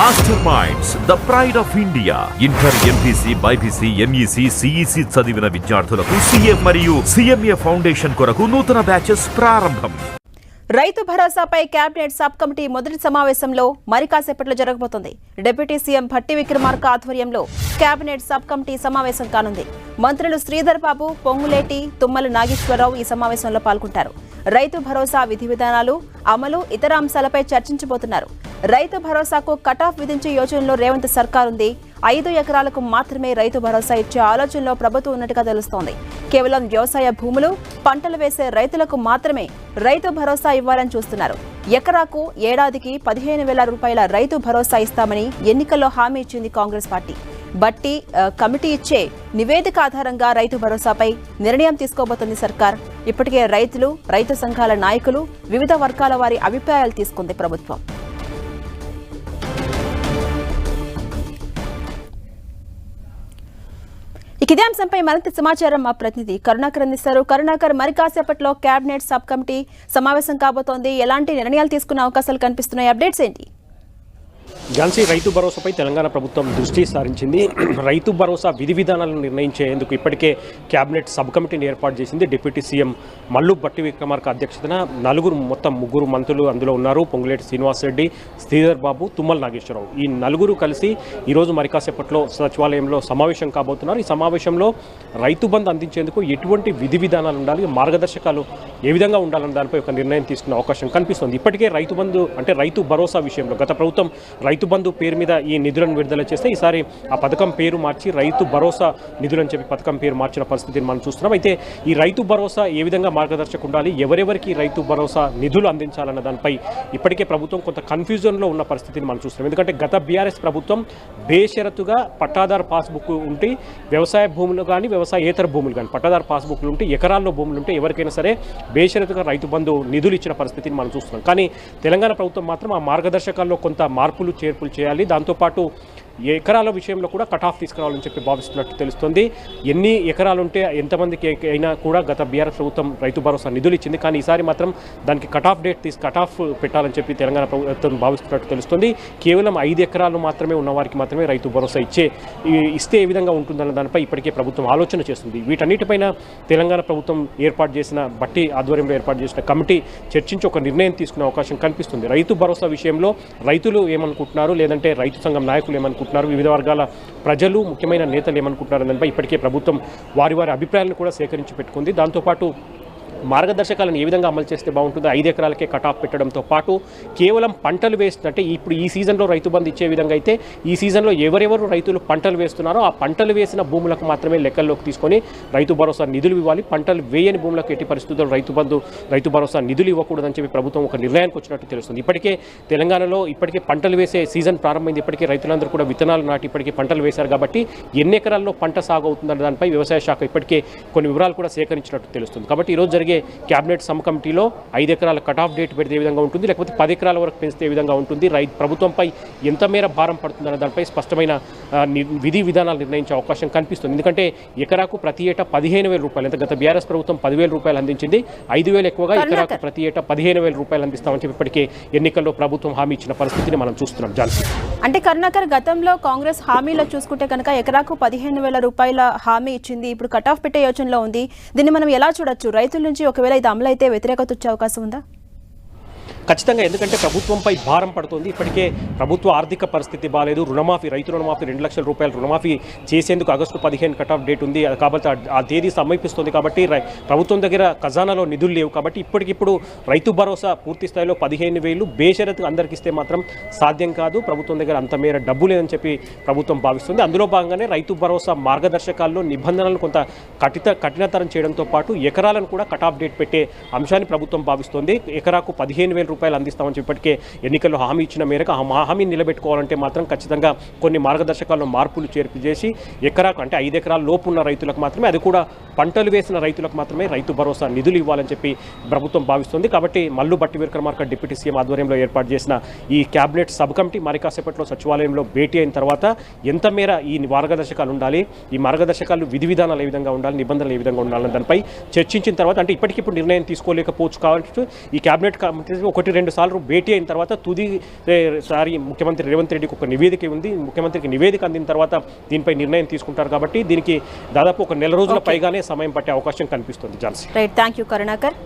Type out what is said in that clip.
Master minds the pride of India inter MPC BiPC MEC CEC చదివిన విద్యార్థులకు CM మరియు CMA foundation కొరకు నూతన బ్యాచెస్ ప్రారంభం. రైతు భరోసాపై కేబినెట్ సబ్ కమిటీ మొదటి సమావేశంలో మరి కాసేపట్లో జరగబోతుంది. డిప్యూటీ సీఎం భట్టి విక్రమార్క ఆధ్వర్యంలో కేబినెట్ సబ్ కమిటీ సమావేశం కానుంది. మంత్రులు శ్రీధర్ బాబు పొంగులేటి తుమ్మల నాగేశ్వరరావు ఈ సమావేశంలో పాల్గొంటారు. రైతు భరోసా విధి విధానాలు అమలు ఇతర అంశాలపై చర్చించబోతున్నారు. రైతు భరోసాకు కటాఫ్ విధించే యోచనలో రేవంత్ సర్కార్ ఉంది ఐదు ఎకరాలకు మాత్రమే రైతు భరోసా ఇచ్చే ఆలోచనలో ప్రభుత్వం ఉన్నట్టుగా తెలుస్తోంది. కేవలం వ్యవసాయ భూములు పంటలు వేసే రైతులకు మాత్రమే రైతు భరోసా ఇవ్వాలని చూస్తున్నారు. ఎకరాకు ఏడాదికి పదిహేను వేల రూపాయల రైతు భరోసా ఇస్తామని ఎన్నికల్లో హామీ ఇచ్చింది కాంగ్రెస్ పార్టీ. బట్టి కమిటీ ఇచ్చే నివేదిక ఆధారంగా రైతు భరోసాపై నిర్ణయం తీసుకోబోతోంది సర్కార్. ఇప్పటికే రైతులు రైతు సంఘాల నాయకులు వివిధ వర్గాల వారి అభిప్రాయాలు తీసుకుంది ప్రభుత్వం. ఇక ఇదే అంశంపై మరింత సమాచారం మా ప్రతినిధి కరుణాకర్ అందిస్తారు. కరుణాకర్ మరి కాసేపట్లో కేబినెట్ సబ్ కమిటీ సమావేశం కాబోతోంది. ఎలాంటి నిర్ణయాలు తీసుకునే అవకాశాలు కనిపిస్తున్నాయి? అప్డేట్స్ ఏంటి? ఝాన్సీ రైతు భరోసాపై తెలంగాణ ప్రభుత్వం దృష్టి సారించింది. రైతు భరోసా విధి విధానాలను నిర్ణయించేందుకు ఇప్పటికే కేబినెట్ సబ్ కమిటీని ఏర్పాటు చేసింది. డిప్యూటీ సీఎం మల్లు భట్టి విక్రమార్క అధ్యక్షతన నలుగురు మొత్తం ముగ్గురు మంత్రులు అందులో ఉన్నారు. పొంగులేటి శ్రీనివాసరెడ్డి శ్రీధర్ బాబు తుమ్మల నాగేశ్వరరావు. ఈ నలుగురు కలిసి ఈరోజు మరికాసేపట్లో సచివాలయంలో సమావేశం కాబోతున్నారు. ఈ సమావేశంలో రైతు బంద్ అందించేందుకు ఎటువంటి విధి విధానాలు ఉండాలి? మార్గదర్శకాలు ఏ విధంగా ఉండాలన్న దానిపై ఒక నిర్ణయం తీసుకునే అవకాశం కనిపిస్తుంది. ఇప్పటికే రైతు బంధు అంటే రైతు భరోసా విషయంలో గత ప్రభుత్వం రైతు బంధు పేరు మీద ఈ నిధులను విడుదల చేస్తే ఈసారి ఆ పథకం పేరు మార్చి రైతు భరోసా నిధులు అని చెప్పి పథకం పేరు మార్చిన పరిస్థితిని మనం చూస్తున్నాం. అయితే ఈ రైతు భరోసా ఏ విధంగా మార్గదర్శకం ఉండాలి? ఎవరెవరికి రైతు భరోసా నిధులు అందించాలన్న దానిపై ఇప్పటికే ప్రభుత్వం కొంత కన్ఫ్యూజన్లో ఉన్న పరిస్థితిని మనం చూస్తున్నాం. ఎందుకంటే గత బీఆర్ఎస్ ప్రభుత్వం బేషరతుగా పట్టాదారు పాస్బుక్ ఉంటే వ్యవసాయ భూములు కానీ వ్యవసాయేతర భూములు కానీ పట్టాదారు పాస్బుక్లు ఉంటే ఎకరాల్లో భూములు ఉంటే ఎవరికైనా సరే బేషరతుగా రైతు బంధు నిధులు ఇచ్చిన పరిస్థితిని మనం చూస్తున్నాం. కానీ తెలంగాణ ప్రభుత్వం మాత్రం ఆ మార్గదర్శకాల్లో కొంత మార్పులు చేర్పులు చేయాలి. దాంతోపాటు ఎకరాల విషయంలో కూడా కట్ ఆఫ్ తీసుకురావాలని చెప్పి భావిస్తున్నట్టు తెలుస్తుంది. ఎన్ని ఎకరాలు ఉంటే ఎంతమందికి అయినా కూడా గత బీఆర్ఎస్ ప్రభుత్వం రైతు భరోసా నిధులు ఇచ్చింది. కానీ ఈసారి మాత్రం దానికి కట్ ఆఫ్ డేట్ తీసి కట్ ఆఫ్ పెట్టాలని చెప్పి తెలంగాణ ప్రభుత్వం భావిస్తున్నట్టు తెలుస్తుంది. కేవలం ఐదు ఎకరాలు మాత్రమే ఉన్న వారికి మాత్రమే రైతు భరోసా ఇచ్చే ఇస్తే ఏ విధంగా ఉంటుందన్న దానిపై ఇప్పటికే ప్రభుత్వం ఆలోచన చేస్తుంది. వీటన్నిటిపైన తెలంగాణ ప్రభుత్వం ఏర్పాటు చేసిన బట్టి ఆధ్వర్యంలో ఏర్పాటు చేసిన కమిటీ చర్చించి ఒక నిర్ణయం తీసుకునే అవకాశం కనిపిస్తుంది రైతు భరోసా విషయంలో రైతులు ఏమనుకుంటున్నారు? లేదంటే రైతు సంఘం నాయకులు ఏమనుకుంటున్నారు? వివిధ వర్గాల ప్రజలు ముఖ్యమైన నేతలు ఏమనుకుంటున్నారు దానిపై ఇప్పటికే ప్రభుత్వం వారి వారి అభిప్రాయాలను కూడా సేకరించి పెట్టుకుంది. దాంతోపాటు మార్గదర్శకాలను ఏ విధంగా అమలు చేస్తే బాగుంటుందో ఐదు ఎకరాలకే కటాఫ్ పెట్టడంతో పాటు కేవలం పంటలు వేసినట్టే ఇప్పుడు ఈ సీజన్లో రైతు బంధు ఇచ్చే విధంగా అయితే ఈ సీజన్లో ఎవరెవరు రైతులు పంటలు వేస్తున్నారో ఆ పంటలు వేసిన భూములకు మాత్రమే లెక్కల్లోకి తీసుకొని రైతు భరోసా నిధులు ఇవ్వాలి. పంటలు వేయని భూములకు ఎట్టి పరిస్థితుల్లో రైతు బంధు రైతు భరోసా నిధులు ఇవ్వకూడదని చెప్పి ప్రభుత్వం ఒక నిర్ణయానికి వచ్చినట్టు తెలుస్తుంది. ఇప్పటికే తెలంగాణలో ఇప్పటికే పంటలు వేసే సీజన్ ప్రారంభమైంది. ఇప్పటికే రైతులందరూ కూడా విత్తనాలు నాటి ఇప్పటికే పంటలు వేశారు కాబట్టి ఎన్ని ఎకరాల్లో పంట సాగు అవుతుందన్న దానిపై వ్యవసాయ శాఖ ఇప్పటికే కొన్ని వివరాలు కూడా సేకరించినట్టు తెలుస్తుంది. కాబట్టి ఈరోజు జరిగే కేబినెట్ సబ్ కమిటీలో ఐదు ఎకరాల కట్ ఆఫ్ డేట్ పెడితే ఏ విధంగా ఉంటుంది? లేకపోతే పది ఎకరాల వరకు పెంచితే ఏ విధంగా ఉంటుంది? రైతు ప్రభుత్వంపై ఎంత మేర భారం పడుతుందన్న దానిపై స్పష్టమైన విధి విధానాలు నిర్ణయించే అవకాశం కనిపిస్తుంది. ఎందుకంటే ఎకరాకు ప్రతి ఏటా పదిహేను వేల రూపాయలు ఎంత గత బీఆర్ఎస్ ప్రభుత్వం పదివేల రూపాయలు అందించింది. ఐదు వేలు ఎక్కువగా ఎకరాకు. ప్రతి ఏటా పదిహేను వేల రూపాయలు అందిస్తామని చెప్పి ఇప్పటికే ఎన్నికల్లో ప్రభుత్వం హామీ ఇచ్చిన పరిస్థితిని మనం చూస్తున్నాం. జాన్సీ. అంటే కరుణాకర్ గతంలో కాంగ్రెస్ హామీలో చూసుకుంటే కనుక ఎకరాకు పదిహేను వేల రూపాయల హామీ ఇచ్చింది. ఇప్పుడు కట్ ఆఫ్ పెట్టే యోచనలో ఉంది. దీన్ని మనం ఎలా చూడొచ్చు? రైతుల నుంచి ఒకవేళ ఇది అమలైతే వ్యతిరేకత వచ్చే అవకాశం ఉందా? ఖచ్చితంగా ఎందుకంటే ప్రభుత్వంపై భారం పడుతుంది. ఇప్పటికే ప్రభుత్వ ఆర్థిక పరిస్థితి బాగాలేదు రుణమాఫీ రైతు రుణమాఫీ రెండు లక్షల రూపాయలు రుణమాఫీ చేసేందుకు ఆగస్టు పదిహేను కట్ ఆఫ్ డేట్ ఉంది. అది కాబట్టి ఆ- తేదీ సమీపిస్తుంది కాబట్టి రై- ప్రభుత్వం దగ్గర ఖజానాలో నిధులు లేవు కాబట్టి ఇప్పటికిప్పుడు రైతు భరోసా పూర్తి స్థాయిలో పదిహేను వేలు బేషరత్ అందరికి ఇస్తే మాత్రం సాధ్యం కాదు. ప్రభుత్వం దగ్గర అంత మేర డబ్బు లేదని చెప్పి ప్రభుత్వం భావిస్తుంది. అందులో భాగంగానే రైతు భరోసా మార్గదర్శకాల్లో నిబంధనలను కొంత కఠిత కఠినతరం చేయడంతో పాటు ఎకరాలను కూడా కట్ ఆఫ్ డేట్ పెట్టే అంశాన్ని ప్రభుత్వం భావిస్తోంది. ఎకరాకు పదిహేను వేల రూపాయలు అందిస్తామని చెప్పి ఇప్పటికే ఎన్నికల్లో హామీ ఇచ్చిన మేరకు ఆ హామీని నిలబెట్టుకోవాలంటే మాత్రం ఖచ్చితంగా కొన్ని మార్గదర్శకాల్లో మార్పులు చేర్పు చేసి ఎకరాకు అంటే ఐదు ఎకరాల లోపు ఉన్న రైతులకు మాత్రమే అది కూడా పంటలు వేసిన రైతులకు మాత్రమే రైతు భరోసా నిధులు ఇవ్వాలని చెప్పి ప్రభుత్వం భావిస్తుంది. కాబట్టి మల్లు బట్టి విక్రమార్క డిప్యూటీ సీఎం ఆధ్వర్యంలో ఏర్పాటు చేసిన ఈ కేబినెట్ సబ్ కమిటీ మరికాసేపట్లో సచివాలయంలో భేటీ అయిన తర్వాత ఎంత మేర ఈ మార్గదర్శకాలు ఉండాలి ఈ మార్గదర్శకాలు విధి విధానాలు ఏ విధంగా ఉండాలి నిబంధనలు ఏ విధంగా ఉండాలని దానిపై చర్చించిన తర్వాత అంటే ఇప్పటికిప్పుడు నిర్ణయం తీసుకోలేకపోవచ్చు కావచ్చు ఈ కేబినెట్ కమిటీ ఒక ఒకటి రెండు సార్లు భేటీ అయిన తర్వాత తుది సారి ముఖ్యమంత్రి రేవంత్ రెడ్డికి ఒక నివేదిక ఉంది. ముఖ్యమంత్రికి నివేదిక అందిన తర్వాత దీనిపై నిర్ణయం తీసుకుంటారు కాబట్టి దీనికి దాదాపు ఒక నెల రోజుల పైగానే సమయం పట్టే అవకాశం కనిపిస్తుంది Jhansi. Right thank you Karunakar